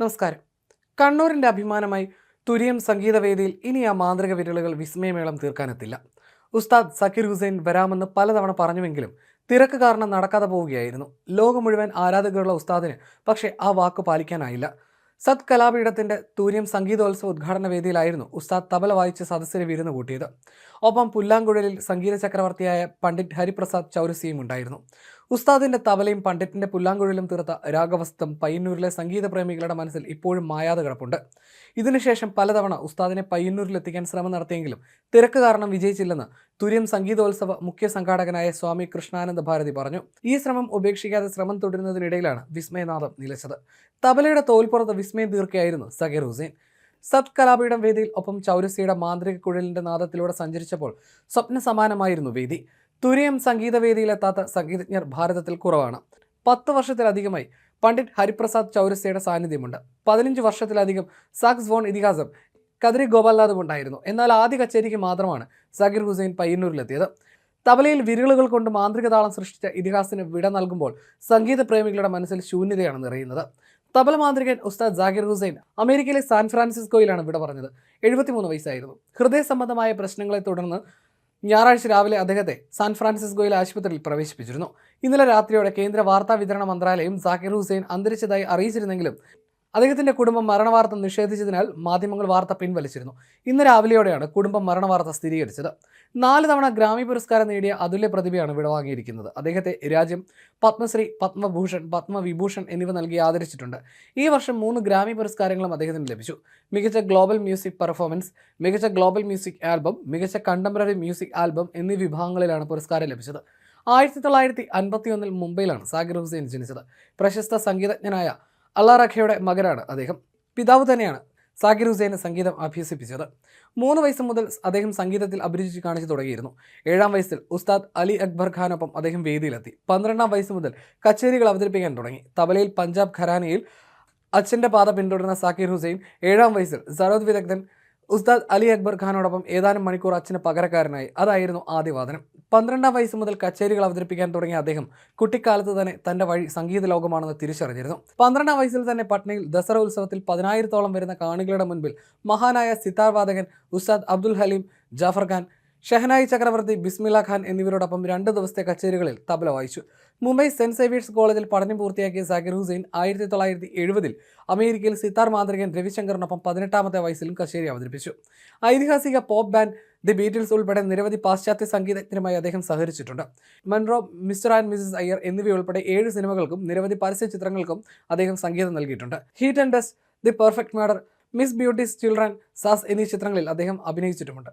നമസ്കാരം. കണ്ണൂരിന്റെ അഭിമാനമായി തുരിയം സംഗീതവേദിയിൽ ഇനി ആ മാന്ത്രിക വിരലുകൾ വിസ്മയമേളം തീർക്കാനെത്തില്ല. ഉസ്താദ് സക്കീർ ഹുസൈൻ വരാമെന്ന് പലതവണ പറഞ്ഞുവെങ്കിലും തിരക്ക് കാരണം നടക്കാതെ പോവുകയായിരുന്നു. ലോകം മുഴുവൻ ആരാധകരുള്ള ഉസ്താദിന് പക്ഷേ ആ വാക്ക് പാലിക്കാനായില്ല. സത് കലാപീഠത്തിന്റെ തൂര്യം സംഗീതോത്സവ ഉദ്ഘാടന വേദിയിലായിരുന്നു ഉസ്താദ് തബല വായിച്ച് സദസ്സിന് വിരുന്ന് കൂട്ടിയത്. ഒപ്പം പുല്ലാങ്കുഴലിൽ സംഗീത ചക്രവർത്തിയായ പണ്ഡിറ്റ് ഹരിപ്രസാദ് ചൗരസിയും ഉണ്ടായിരുന്നു. ഉസ്താദിന്റെ തബലയും പണ്ഡിറ്റിന്റെ പുല്ലാങ്കുഴലും തീർത്ത രാഗവസ്തം പയ്യന്നൂരിലെ സംഗീത പ്രേമികളുടെ മനസ്സിൽ ഇപ്പോഴും മായാതെ കിടപ്പുണ്ട്. ഇതിനുശേഷം പലതവണ ഉസ്താദിനെ പയ്യന്നൂരിൽ എത്തിക്കാൻ ശ്രമം നടത്തിയെങ്കിലും തിരക്ക് കാരണം വിജയിച്ചില്ലെന്ന് തുര്യം സംഗീതോത്സവ മുഖ്യ സംഘാടകനായ സ്വാമി കൃഷ്ണാനന്ദ ഭാരതി പറഞ്ഞു. ഈ ശ്രമം ഉപേക്ഷിക്കാതെ ശ്രമം തുടരുന്നതിനിടയിലാണ് വിസ്മയനാഥം നിലച്ചത്. തബലയുടെ തോൽപ്പുറത്ത് വിസ്മയം തീർക്കുകയായിരുന്നു സഗീർ ഹുസൈൻ. സത് കലാപീഠം വേദിയിൽ ഒപ്പം ചൗരസിയുടെ മാന്ത്രിക കുഴലിന്റെ നാദത്തിലൂടെ സഞ്ചരിച്ചപ്പോൾ സ്വപ്ന സമാനമായിരുന്നു വേദി. തുരിയം സംഗീതവേദിയിലെത്താത്ത സംഗീതജ്ഞർ ഭാരതത്തിൽ കുറവാണ്. പത്ത് വർഷത്തിലധികമായി പണ്ഡിറ്റ് ഹരിപ്രസാദ് ചൗരസ്യയുടെ സാന്നിധ്യമുണ്ട്. പതിനഞ്ച് വർഷത്തിലധികം സാക്സ് വോൺ ഇതിഹാസം കദ്രി ഗോപാൽനാഥും ഉണ്ടായിരുന്നു. എന്നാൽ ആദ്യ കച്ചേരിക്ക് മാത്രമാണ് സഗീർ ഹുസൈൻ പയ്യന്നൂരിലെത്തിയത്. തബലയിൽ വിരലുകൾ കൊണ്ട് മാന്ത്രിക താളം സൃഷ്ടിച്ച ഇതിഹാസത്തിന് വിട നൽകുമ്പോൾ സംഗീത പ്രേമികളുടെ മനസ്സിൽ ശൂന്യതയാണ് നിറയുന്നത്. തബല മാന്ത്രികൻ ഉസ്താദ് ജാകിർ ഹുസൈൻ അമേരിക്കയിലെ സാൻ ഫ്രാൻസിസ്കോയിലാണ് വിട പറഞ്ഞത്. എഴുപത്തിമൂന്ന് വയസ്സായിരുന്നു. ഹൃദയ സംബന്ധമായ പ്രശ്നങ്ങളെ തുടർന്ന് ഞായറാഴ്ച രാവിലെ അദ്ദേഹത്തെ സാൻ ഫ്രാൻസിസ്കോയിലെ ആശുപത്രിയിൽ പ്രവേശിപ്പിച്ചിരുന്നു. ഇന്നലെ രാത്രിയോടെ കേന്ദ്ര വാർത്താ വിതരണ മന്ത്രാലയം സാക്കിർ ഹുസൈൻ അന്തരിച്ചതായി അറിയിച്ചിരുന്നെങ്കിലും അദ്ദേഹത്തിന്റെ കുടുംബം മരണവാർത്ത നിഷേധിച്ചതിനാൽ മാധ്യമങ്ങൾ വാർത്ത പിൻവലിച്ചിരുന്നു. ഇന്ന് രാവിലെയോടെയാണ് കുടുംബം മരണവാർത്ത സ്ഥിരീകരിച്ചത്. നാല് തവണ ഗ്രാമി പുരസ്കാരം നേടിയ അതുല്യ പ്രതിഭയാണ് വിടവാങ്ങിയിരിക്കുന്നത്. അദ്ദേഹത്തെ രാജ്യം പത്മശ്രീ പത്മഭൂഷൺ പത്മവിഭൂഷൺ എന്നിവ നൽകി ആദരിച്ചിട്ടുണ്ട്. ഈ വർഷം മൂന്ന് ഗ്രാമി പുരസ്കാരങ്ങളും അദ്ദേഹത്തിന് ലഭിച്ചു. മികച്ച ഗ്ലോബൽ മ്യൂസിക് പെർഫോമൻസ് മികച്ച ഗ്ലോബൽ മ്യൂസിക് ആൽബം മികച്ച കണ്ടംപററി മ്യൂസിക് ആൽബം എന്നീ വിഭാഗങ്ങളിലാണ് പുരസ്കാരം ലഭിച്ചത്. ആയിരത്തി തൊള്ളായിരത്തി അൻപത്തിയൊന്നിൽ മുംബൈയിലാണ് സാഗിർ ഹുസൈൻ ജനിച്ചത്. പ്രശസ്ത സംഗീതജ്ഞനായ അള്ളാ റഖയുടെ മകനാണ് അദ്ദേഹം. പിതാവ് തന്നെയാണ് സാക്കിർ ഹുസൈനെ സംഗീതം അഭ്യസിപ്പിച്ചത്. മൂന്ന് വയസ്സ് മുതൽ അദ്ദേഹം സംഗീതത്തിൽ അഭിരുചി കാണിച്ചു തുടങ്ങിയിരുന്നു. ഏഴാം വയസ്സിൽ ഉസ്താദ് അലി അക്ബർ ഖാനൊപ്പം അദ്ദേഹം വേദിയിലെത്തി. പന്ത്രണ്ടാം വയസ്സ് മുതൽ കച്ചേരികൾ അവതരിപ്പിക്കാൻ തുടങ്ങി. തബലയിൽ പഞ്ചാബ് ഖരാനയിൽ അച്ഛന്റെ പാത പിന്തുടർന്ന സാക്കിർ ഹുസൈൻ ഏഴാം വയസ്സിൽ സരോദ് വിദഗ്ധൻ ഉസ്താദ് അലി അക്ബർ ഖാനോടൊപ്പം ഏതാനും മണിക്കൂർ അച്ഛന് പകരക്കാരനായി. അതായിരുന്നു ആദ്യവാദനം പന്ത്രണ്ടാം വയസ്സ് മുതൽ കച്ചേരികൾ അവതരിപ്പിക്കാൻ തുടങ്ങിയ അദ്ദേഹം കുട്ടിക്കാലത്ത് തന്നെ തന്റെ വഴി സംഗീത ലോകമാണെന്ന് തിരിച്ചറിഞ്ഞിരുന്നു. പന്ത്രണ്ടാം വയസ്സിൽ തന്നെ പട്നയിൽ ദസറ ഉത്സവത്തിൽ പതിനായിരത്തോളം വരുന്ന കാണികളുടെ മുൻപിൽ മഹാനായ സിത്താർ വാദകൻ ഉസ്താദ് അബ്ദുൽ ഹലീം ജാഫർ ഖാൻ ഷെഹനായി ചക്രവർത്തി ബിസ്മില ഖാൻ എന്നിവരോടൊപ്പം രണ്ട് ദിവസത്തെ കച്ചേരികളിൽ തബല വായിച്ചു. മുംബൈ സെന്റ് സേവിയേഴ്സ് കോളേജിൽ പഠനം പൂർത്തിയാക്കിയ സാകിർ ഹുസൈൻ ആയിരത്തി തൊള്ളായിരത്തി എഴുപതിൽ അമേരിക്കയിൽ സിത്താർ മാന്ത്രികൻ രവിശങ്കറിനൊപ്പം പതിനെട്ടാമത്തെ വയസ്സിലും കച്ചേരി അവതരിപ്പിച്ചു. ഐതിഹാസിക പോപ്പ് ബാൻഡ് ദി ബീറ്റിൽസ് ഉൾപ്പെടെ നിരവധി പാശ്ചാത്യ സംഗീതജ്ഞരുമായി അദ്ദേഹം സഹകരിച്ചിട്ടുണ്ട്. Munroe mister and missus Iyer എന്നിവയുൾപ്പെടെ ഏഴ് സിനിമകൾക്കും നിരവധി പരസ്യ ചിത്രങ്ങൾക്കും അദ്ദേഹം സംഗീതം നൽകിയിട്ടുണ്ട്. Heat and dust the perfect murder miss Beatie's children Saaz എന്നീ ചിത്രങ്ങളിൽ അദ്ദേഹം അഭിനയിച്ചിട്ടുമുണ്ട്.